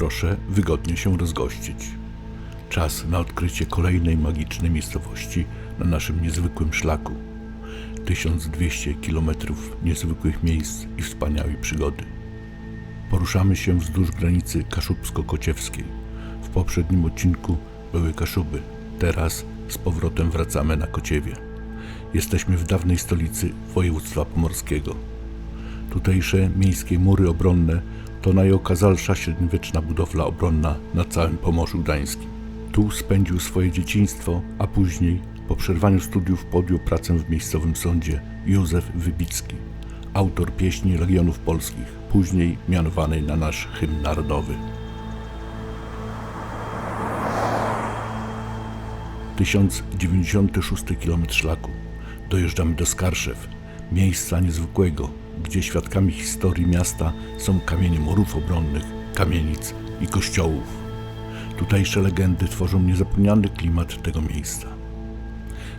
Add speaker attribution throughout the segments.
Speaker 1: proszę wygodnie się rozgościć. Czas na odkrycie kolejnej magicznej miejscowości na naszym niezwykłym szlaku. 1200 kilometrów niezwykłych miejsc i wspaniałej przygody. Poruszamy się wzdłuż granicy kaszubsko-kociewskiej. W poprzednim odcinku były Kaszuby, teraz z powrotem wracamy na Kociewie. Jesteśmy w dawnej stolicy województwa pomorskiego. Tutejsze miejskie mury obronne to najokazalsza średniowieczna budowla obronna na całym Pomorzu Gdańskim. Tu spędził swoje dzieciństwo, a później, po przerwaniu studiów, podjął pracę w miejscowym sądzie Józef Wybicki, autor pieśni Legionów Polskich, później mianowanej na nasz hymn narodowy. 1096 km szlaku. Dojeżdżamy do Skarszew, miejsca niezwykłego, gdzie świadkami historii miasta są kamienie murów obronnych, kamienic i kościołów. Tutejsze legendy tworzą niezapomniany klimat tego miejsca.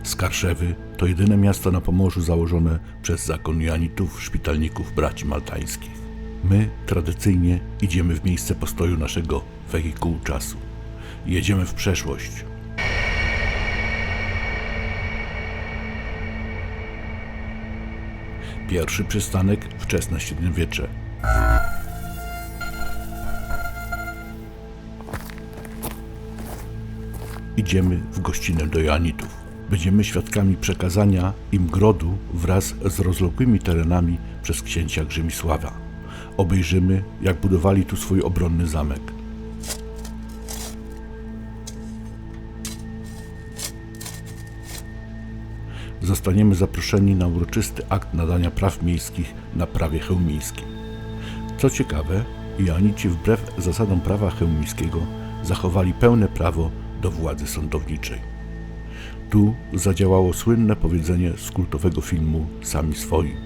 Speaker 1: Skarszewy to jedyne miasto na Pomorzu założone przez zakon Janitów, szpitalników braci maltańskich. My tradycyjnie idziemy w miejsce postoju naszego wehikułu czasu. Jedziemy w przeszłość, Pierwszy przystanek wczesne średniowiecze. Idziemy w gościnę do Joanitów. Będziemy świadkami przekazania im grodu wraz z rozległymi terenami przez księcia Grzymisława. Obejrzymy, jak budowali tu swój obronny zamek. Zostaniemy zaproszeni na uroczysty akt nadania praw miejskich na prawie chełmińskim. Co ciekawe, Joanici wbrew zasadom prawa chełmińskiego zachowali pełne prawo do władzy sądowniczej. Tu zadziałało słynne powiedzenie z kultowego filmu Sami swoi.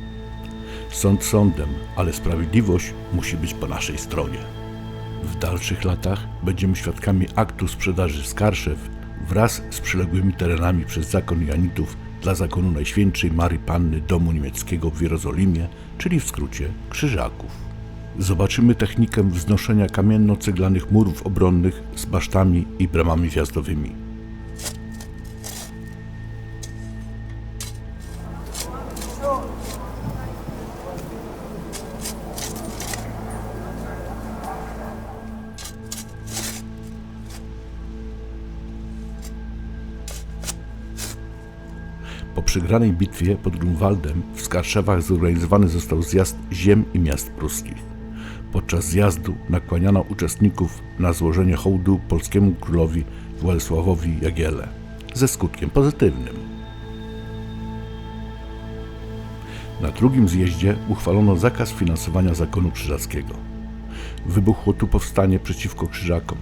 Speaker 1: Sąd sądem, ale sprawiedliwość musi być po naszej stronie. W dalszych latach będziemy świadkami aktu sprzedaży Skarszew wraz z przyległymi terenami przez zakon Janitów dla zakonu Najświętszej Mary Panny Domu Niemieckiego w Jerozolimie, czyli w skrócie Krzyżaków. Zobaczymy technikę wznoszenia kamienno-ceglanych murów obronnych z basztami i bramami wjazdowymi. Przegranej bitwie pod Grunwaldem w Skarszewach zorganizowany został zjazd ziem i miast pruskich. Podczas zjazdu nakłaniano uczestników na złożenie hołdu polskiemu królowi Władysławowi Jagiele ze skutkiem pozytywnym. Na drugim zjeździe uchwalono zakaz finansowania zakonu krzyżackiego. Wybuchło tu powstanie przeciwko krzyżakom,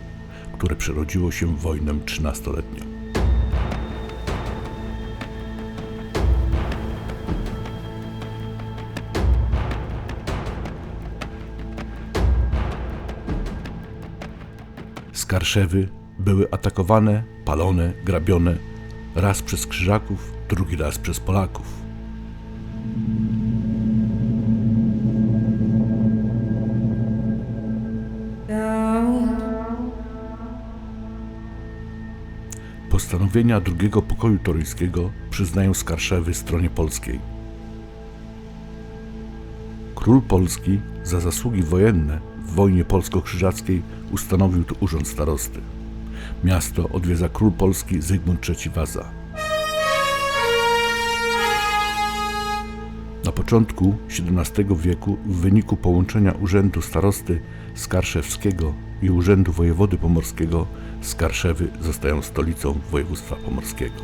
Speaker 1: które przerodziło się w wojnę trzynastoletnią. Skarszewy były atakowane, palone, grabione raz przez Krzyżaków, drugi raz przez Polaków. Postanowienia drugiego pokoju toryjskiego przyznają Skarszewy stronie polskiej. Król Polski za zasługi wojenne w wojnie polsko-krzyżackiej ustanowił tu urząd starosty. Miasto odwiedza król Polski Zygmunt III Waza. Na początku XVII wieku w wyniku połączenia urzędu starosty skarszewskiego i urzędu wojewody pomorskiego Skarszewy zostają stolicą województwa pomorskiego.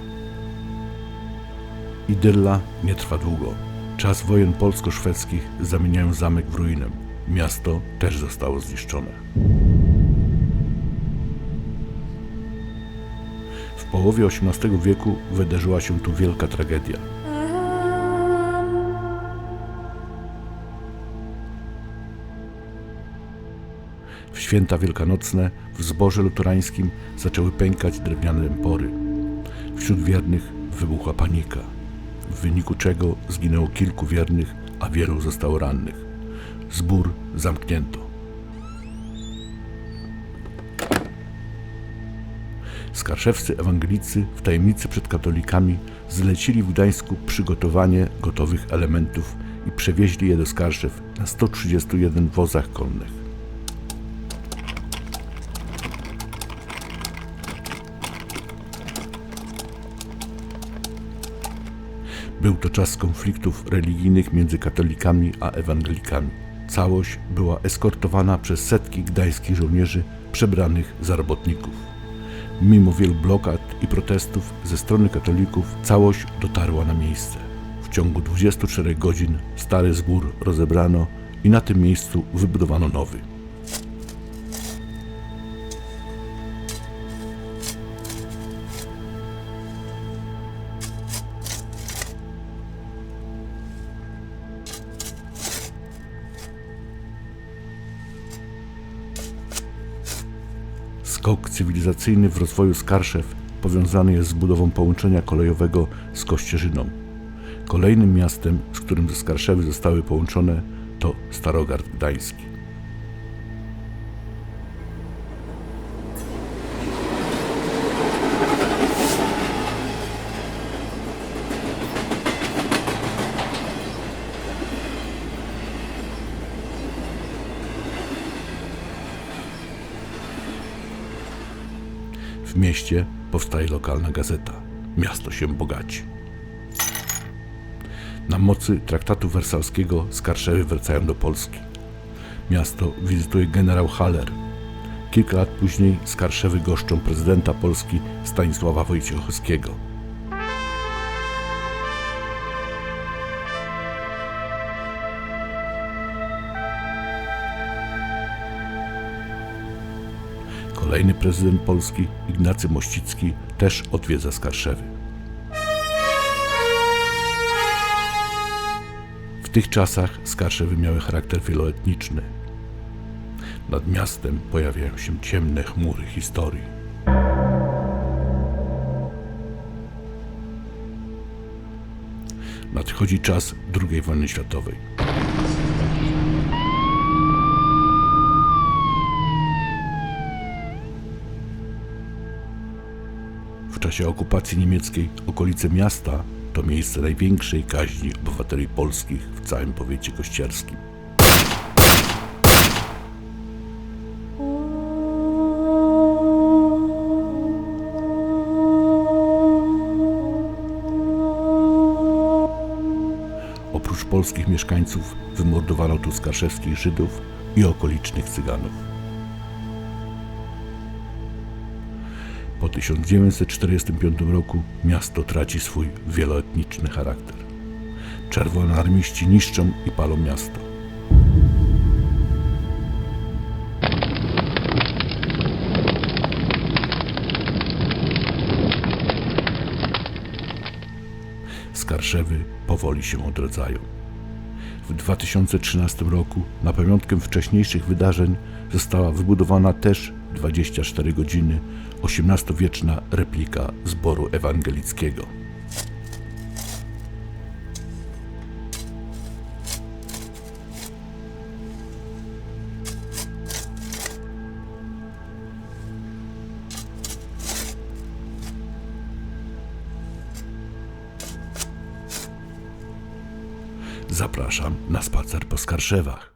Speaker 1: Idylla nie trwa długo. Czas wojen polsko-szwedzkich zamieniają zamek w ruinę. Miasto też zostało zniszczone. W połowie XVIII wieku wydarzyła się tu wielka tragedia. W święta wielkanocne w zboże luterańskim zaczęły pękać drewniane empory. Wśród wiernych wybuchła panika, w wyniku czego zginęło kilku wiernych, a wielu zostało rannych. Zbór zamknięto. Skarszewscy ewangelicy w tajemnicy przed katolikami zlecili w Gdańsku przygotowanie gotowych elementów i przewieźli je do Skarszew na 131 wozach konnych. Był to czas konfliktów religijnych między katolikami a ewangelikami. Całość była eskortowana przez setki gdańskich żołnierzy przebranych za robotników. Mimo wielu blokad i protestów ze strony katolików, całość dotarła na miejsce. W ciągu 24 godzin stary zbór rozebrano i na tym miejscu wybudowano nowy. Skok cywilizacyjny w rozwoju Skarszew powiązany jest z budową połączenia kolejowego z Kościerzyną. Kolejnym miastem, z którym ze Skarszewy zostały połączone, to Starogard Gdański. W mieście powstaje lokalna gazeta. Miasto się bogaci. Na mocy traktatu wersalskiego Skarszewy wracają do Polski. Miasto wizytuje generał Haller. Kilka lat później Skarszewy goszczą prezydenta Polski Stanisława Wojciechowskiego. Kolejny prezydent Polski, Ignacy Mościcki, też odwiedza Skarszewy. W tych czasach Skarszewy miały charakter wieloetniczny. Nad miastem pojawiają się ciemne chmury historii. Nadchodzi czas II wojny światowej. Czasie okupacji niemieckiej okolice miasta to miejsce największej kaźni obywateli polskich w całym powiecie kościerskim. Oprócz polskich mieszkańców wymordowano tu skarszewskich Żydów i okolicznych Cyganów. Po 1945 roku miasto traci swój wieloetniczny charakter. Czerwonoarmiści niszczą i palą miasto. Skarszewy powoli się odradzają. W 2013 roku na pamiątkę wcześniejszych wydarzeń została wybudowana też 24 godziny XVIII-wieczna replika zboru ewangelickiego. Zapraszam na spacer po Skarszewach.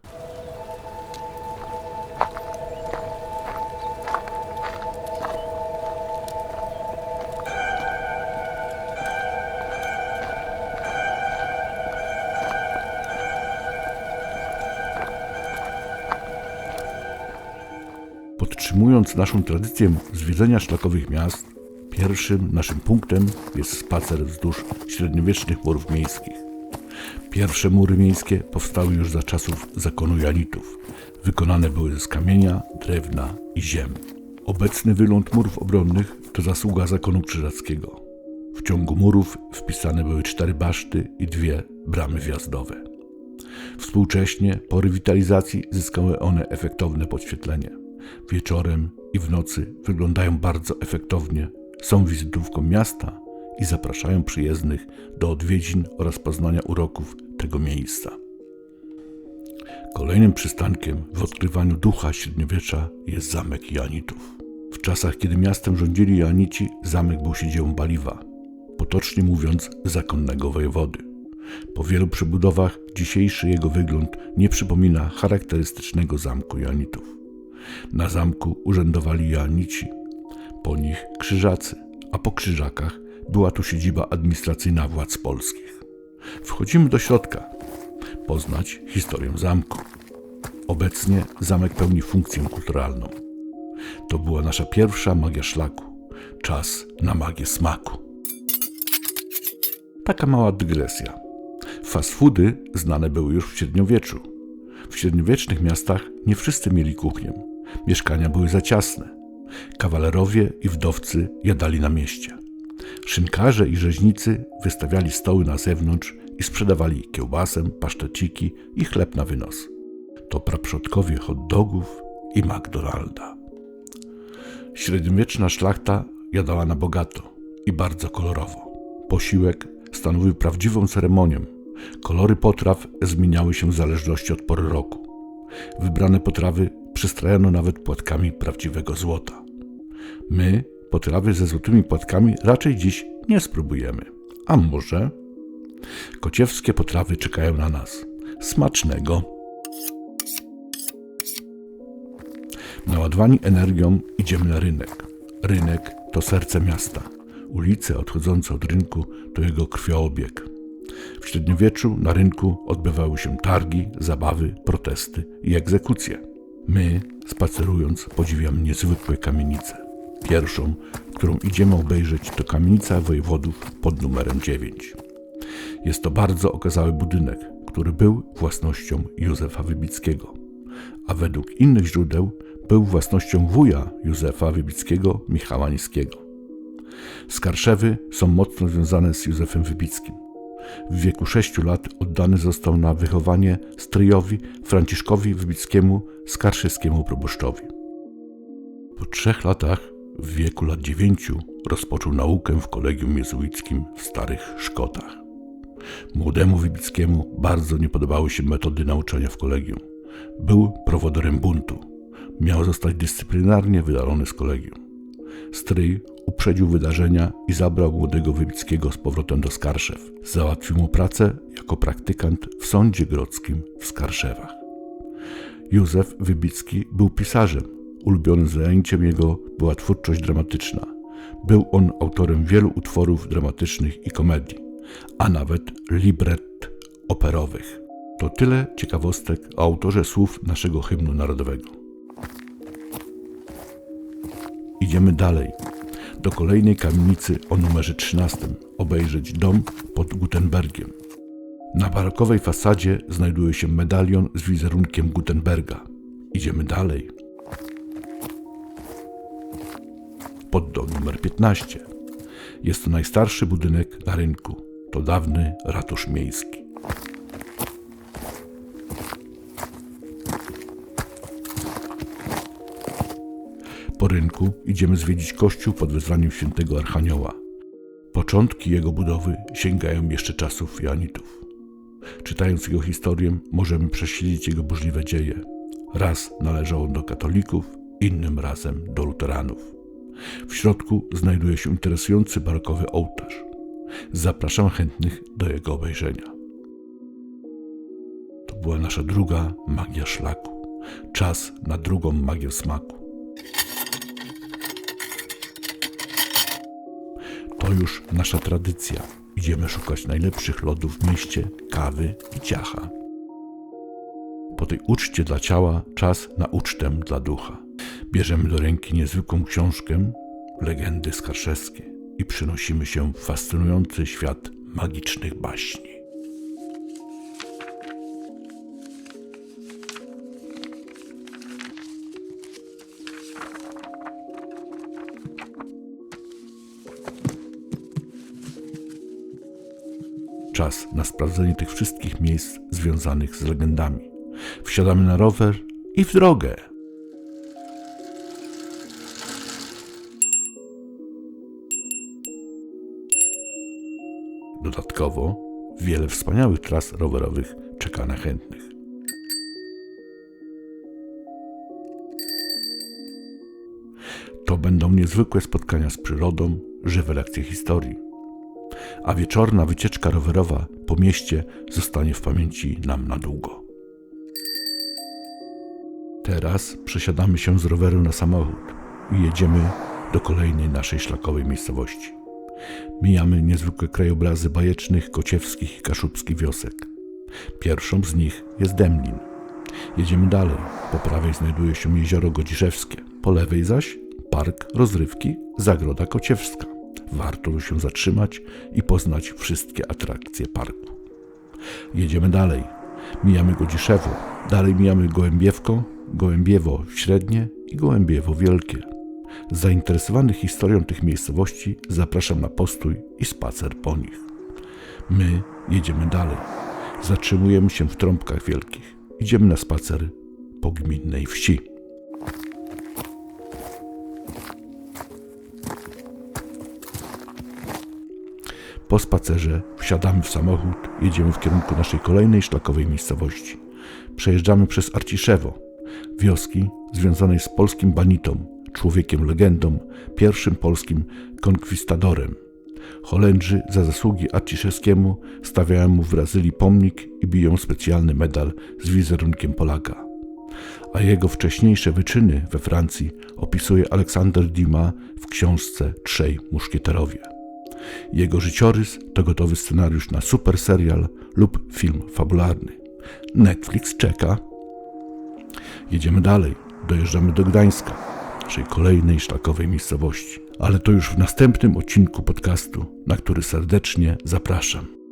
Speaker 1: Podtrzymując naszą tradycję zwiedzania szlakowych miast, pierwszym naszym punktem jest spacer wzdłuż średniowiecznych murów miejskich. Pierwsze mury miejskie powstały już za czasów zakonu Janitów. Wykonane były z kamienia, drewna i ziem. Obecny wyląd murów obronnych to zasługa zakonu krzyżackiego. W ciągu murów wpisane były cztery baszty i dwie bramy wjazdowe. Współcześnie po rewitalizacji zyskały one efektowne podświetlenie. Wieczorem i w nocy wyglądają bardzo efektownie, są wizytówką miasta i zapraszają przyjezdnych do odwiedzin oraz poznania uroków tego miejsca. Kolejnym przystankiem w odkrywaniu ducha średniowiecza jest zamek Janitów. W czasach, kiedy miastem rządzili Joanici, zamek był siedzibą Baliwa, potocznie mówiąc zakonnego wojewody. Po wielu przebudowach dzisiejszy jego wygląd nie przypomina charakterystycznego zamku Joanitów. Na zamku urzędowali Joanici, po nich krzyżacy, a po krzyżakach była tu siedziba administracyjna władz polskich. Wchodzimy do środka, poznać historię zamku. Obecnie zamek pełni funkcję kulturalną. To była nasza pierwsza magia szlaku. Czas na magię smaku. Taka mała dygresja. Fast foody znane były już w średniowieczu. W średniowiecznych miastach nie wszyscy mieli kuchnię. Mieszkania były za ciasne. Kawalerowie i wdowcy jadali na mieście. Szynkarze i rzeźnicy wystawiali stoły na zewnątrz i sprzedawali kiełbasę, paszteciki i chleb na wynos. To praprzodkowie hot dogów i McDonalda. Średniowieczna szlachta jadała na bogato i bardzo kolorowo. Posiłek stanowił prawdziwą ceremonię. Kolory potraw zmieniały się w zależności od pory roku. Wybrane potrawy przystrajano nawet płatkami prawdziwego złota. My potrawy ze złotymi płatkami raczej dziś nie spróbujemy. A może? Kociewskie potrawy czekają na nas. Smacznego! Naładowani energią idziemy na rynek. Rynek to serce miasta. Ulice odchodzące od rynku to jego krwioobieg. W średniowieczu na rynku odbywały się targi, zabawy, protesty i egzekucje. My, spacerując, podziwiamy niezwykłe kamienice. Pierwszą, którą idziemy obejrzeć, to kamienica wojewodów pod numerem 9. Jest to bardzo okazały budynek, który był własnością Józefa Wybickiego, a według innych źródeł był własnością wuja Józefa Wybickiego, Michała Niskiego. Skarszewy są mocno związane z Józefem Wybickim. W wieku 6 lat oddany został na wychowanie stryjowi Franciszkowi Wybickiemu Skarszewskiemu proboszczowi. Po trzech latach, w wieku lat dziewięciu, rozpoczął naukę w kolegium jezuickim w Starych Szkotach. Młodemu Wybickiemu bardzo nie podobały się metody nauczania w kolegium. Był prowodorem buntu. Miał zostać dyscyplinarnie wydalony z kolegium. Stryj uprzedził wydarzenia i zabrał młodego Wybickiego z powrotem do Skarszew. Załatwił mu pracę jako praktykant w sądzie grodzkim w Skarszewach. Józef Wybicki był pisarzem. Ulubionym zajęciem jego była twórczość dramatyczna. Był on autorem wielu utworów dramatycznych i komedii, a nawet libret operowych. To tyle ciekawostek o autorze słów naszego hymnu narodowego. Idziemy dalej. Do kolejnej kamienicy o numerze 13 obejrzeć dom pod Gutenbergiem. Na barokowej fasadzie znajduje się medalion z wizerunkiem Gutenberga. Idziemy dalej. Pod dom numer 15. Jest to najstarszy budynek na rynku. To dawny ratusz miejski. Rynku idziemy zwiedzić kościół pod wezwaniem świętego Archanioła. Początki jego budowy sięgają jeszcze czasów Joanitów. Czytając jego historię, możemy prześledzić jego burzliwe dzieje. Raz należał on do katolików, innym razem do luteranów. W środku znajduje się interesujący barokowy ołtarz. Zapraszam chętnych do jego obejrzenia. To była nasza druga magia szlaku. Czas na drugą magię smaku. To już nasza tradycja. Idziemy szukać najlepszych lodów w mieście, kawy i ciacha. Po tej uczcie dla ciała czas na ucztę dla ducha. Bierzemy do ręki niezwykłą książkę, legendy skarszewskie i przynosimy się w fascynujący świat magicznych baśni. Czas na sprawdzenie tych wszystkich miejsc związanych z legendami. Wsiadamy na rower i w drogę. Dodatkowo wiele wspaniałych tras rowerowych czeka na chętnych. To będą niezwykłe spotkania z przyrodą, żywe lekcje historii. A wieczorna wycieczka rowerowa po mieście zostanie w pamięci nam na długo. Teraz przesiadamy się z roweru na samochód i jedziemy do kolejnej naszej szlakowej miejscowości. Mijamy niezwykłe krajobrazy bajecznych, kociewskich i kaszubskich wiosek. Pierwszą z nich jest Demlin. Jedziemy dalej. Po prawej znajduje się jezioro Godziszewskie, po lewej zaś park rozrywki Zagroda Kociewska. Warto się zatrzymać i poznać wszystkie atrakcje parku. Jedziemy dalej. Mijamy Godziszewo, dalej mijamy Gołębiewko, Gołębiewo Średnie i Gołębiewo Wielkie. Zainteresowany historią tych miejscowości zapraszam na postój i spacer po nich. My jedziemy dalej. Zatrzymujemy się w Trąbkach Wielkich. Idziemy na spacer po gminnej wsi. Po spacerze wsiadamy w samochód, jedziemy w kierunku naszej kolejnej szlakowej miejscowości. Przejeżdżamy przez Arciszewo, wioski związanej z polskim banitą, człowiekiem legendą, pierwszym polskim konkwistadorem. Holendrzy za zasługi Arciszewskiemu stawiają mu w Brazylii pomnik i biją specjalny medal z wizerunkiem Polaka. A jego wcześniejsze wyczyny we Francji opisuje Aleksander Dumas w książce Trzej Muszkieterowie. Jego życiorys to gotowy scenariusz na super serial lub film fabularny. Netflix czeka. Jedziemy dalej. Dojeżdżamy do Gdańska, naszej kolejnej szlakowej miejscowości. Ale to już w następnym odcinku podcastu, na który serdecznie zapraszam.